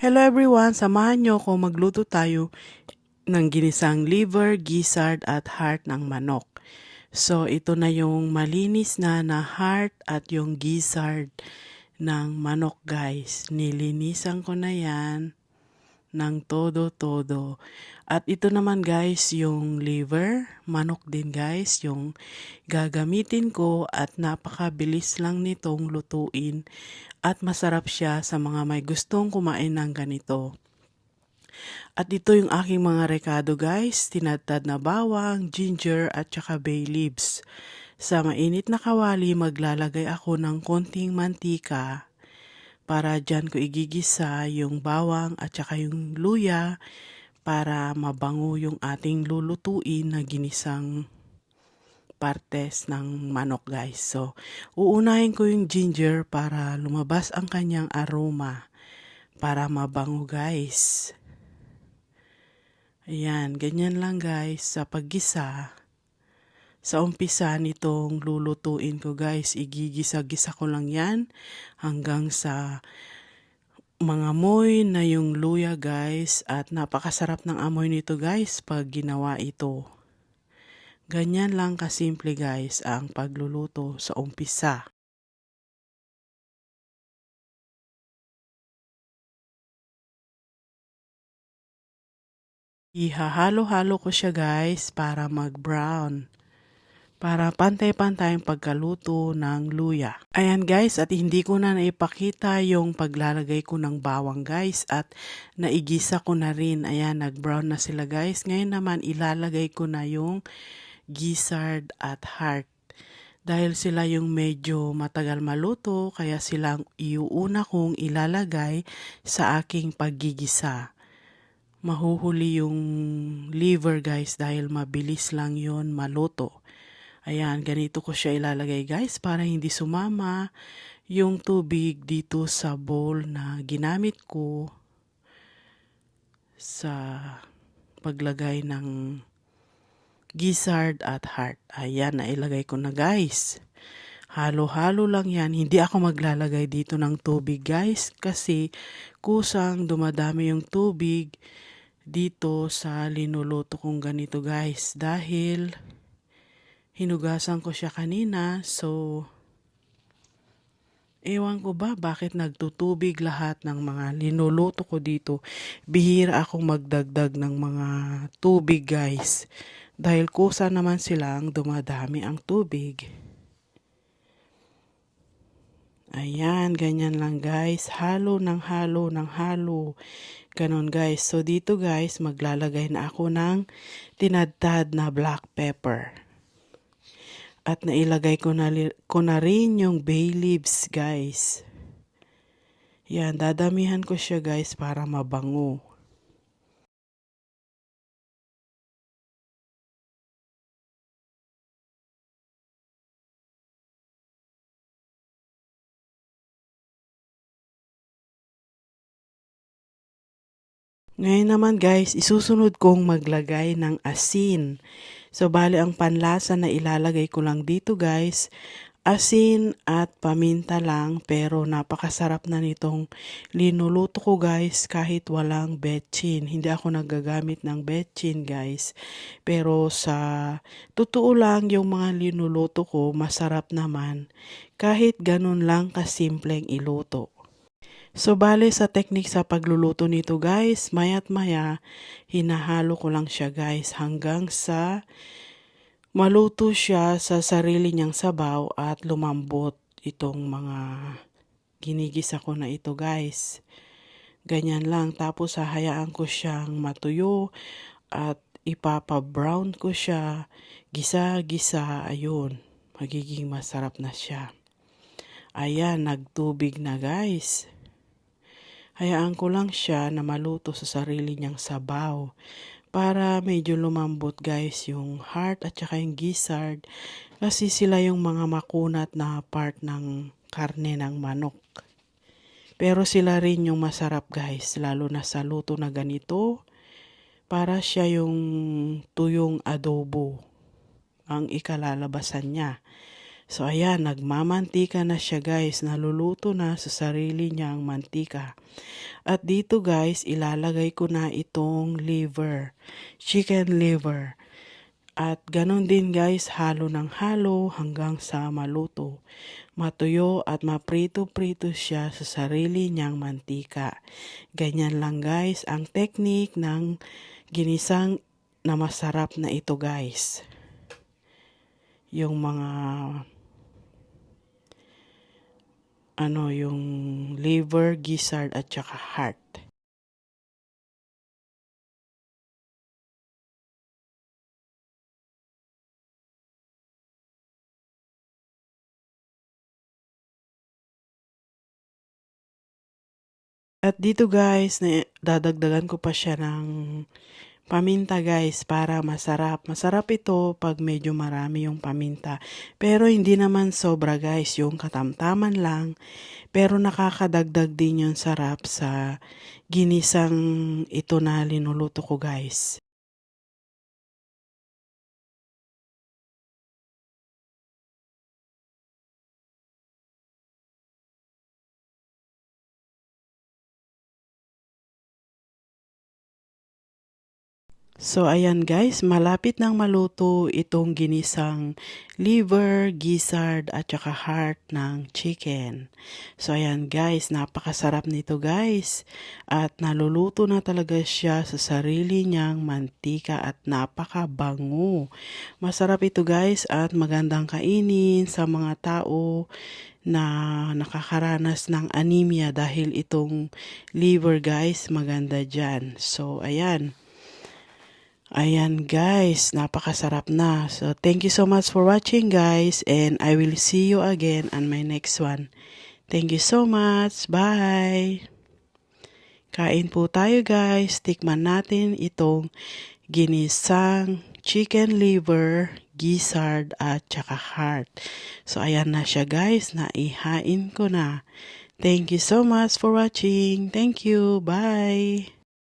Hello everyone, samahan nyo ko magluto tayo ng ginisang liver, gizzard at heart ng manok. So ito na yung malinis na na heart at yung gizzard ng manok guys. Nilinisan ko na yan ng todo-todo. At ito naman guys yung liver, manok din guys, yung gagamitin ko at napakabilis lang nitong lutuin at masarap siya sa mga may gustong kumain ng ganito. At ito yung aking mga rekado guys, tinadtad na bawang, ginger at saka bay leaves. Sa mainit na kawali maglalagay ako ng konting mantika para dyan ko igigisa yung bawang at saka yung luya para mabango yung ating lulutuin na ginisang partes ng manok guys. So, uunahin ko yung ginger para lumabas ang kanyang aroma para mabango guys. Ayan, ganyan lang guys sa paggisa. Sa umpisa nitong lulutuin ko guys, igigisa-gisa ko lang yan hanggang sa mga amoy na yung luya guys at napakasarap ng amoy nito guys pag ginawa ito. Ganyan lang kasimple guys ang pagluluto sa umpisa. Ihahalo-halo ko siya guys para mag-brown. Para pantay-pantay ang pagkaluto ng luya. Ayan guys, at hindi ko na naipakita yung paglalagay ko ng bawang guys. At naigisa ko na rin. Ayan, nag-brown na sila guys. Ngayon naman ilalagay ko na yung gizzard at heart. Dahil sila yung medyo matagal maluto, kaya silang iuuna kong ilalagay sa aking paggigisa. Mahuhuli yung liver guys dahil mabilis lang yon maluto. Ayan, ganito ko siya ilalagay guys para hindi sumama yung tubig dito sa bowl na ginamit ko sa paglagay ng gizzard at heart. Ayan, nailagay ko na guys. Halo-halo lang yan. Hindi ako maglalagay dito ng tubig guys kasi kusang dumadami yung tubig dito sa linuluto kong ganito guys. Dahil hinugasan ko siya kanina so Ewan ko ba bakit nagtutubig lahat ng mga linuluto ko dito. Bihira akong magdagdag ng mga tubig guys. Dahil kusa naman silang dumadami ang tubig. Ayan, ganyan lang guys. Halo ng halo ng halo. Ganon guys. So dito guys, maglalagay na ako ng tinadtad na black pepper. At nailagay ko na, ko na rin yung bay leaves guys. Yan, dadamihan ko siya guys para mabango. Ngayon naman guys, isusunod kong maglagay ng asin. So bali ang panlasa na ilalagay ko lang dito guys, asin at paminta lang pero napakasarap na nitong linuluto ko guys kahit walang betchin. Hindi ako nagagamit ng betchin guys. Pero sa totoo lang yung mga linuluto ko masarap naman kahit ganun lang kasimpleng iluto. So, bale sa technique sa pagluluto nito guys, mayat maya, hinahalo ko lang siya guys hanggang sa maluto siya sa sarili niyang sabaw at lumambot itong mga ginigisa ko na ito guys. Ganyan lang. Tapos hahayaan ko siyang matuyo at ipapa-brown ko siya. Gisa-gisa, ayun. Magiging masarap na siya. Ayan, nagtubig na guys. Hayaan ko lang siya na maluto sa sarili niyang sabaw para medyo lumambot guys yung heart at saka yung gizzard kasi sila yung mga makunat na part ng karne ng manok. Pero sila rin yung masarap guys lalo na sa luto na ganito para siya yung tuyong adobo ang ikalalabasan niya. So ayan, nagmamantika na siya guys. Naluluto na sa sarili niyang mantika. At dito guys, ilalagay ko na itong liver. Chicken liver. At ganon din guys, halo ng halo hanggang sa maluto. Matuyo at maprito-prito siya sa sarili niyang mantika. Ganyan lang guys ang technique ng ginisang na masarap na ito guys. Yung mga ano, yung liver, gizzard at saka heart. At dito guys, dadagdagan ko pa siya ng paminta guys para masarap. Masarap ito pag medyo marami yung paminta. Pero hindi naman sobra guys, yung katamtaman lang. Pero nakakadagdag din yung sarap sa ginisang ito na linuluto ko guys. So ayan guys, malapit nang maluto itong ginisang liver, gizzard at saka heart ng chicken. So ayan guys, napakasarap nito guys. At naluluto na talaga siya sa sarili niyang mantika at napakabango. Masarap ito guys at magandang kainin sa mga tao na nakakaranas ng anemia dahil itong liver guys maganda dyan. So ayan. Ayan guys, napakasarap na. So thank you so much for watching guys and I will see you again on my next one. Thank you so much. Bye! Kain po tayo guys. Tikman natin itong ginisang chicken liver, gizzard at saka heart. So ayan na siya guys, naihain ko na. Thank you so much for watching. Thank you. Bye!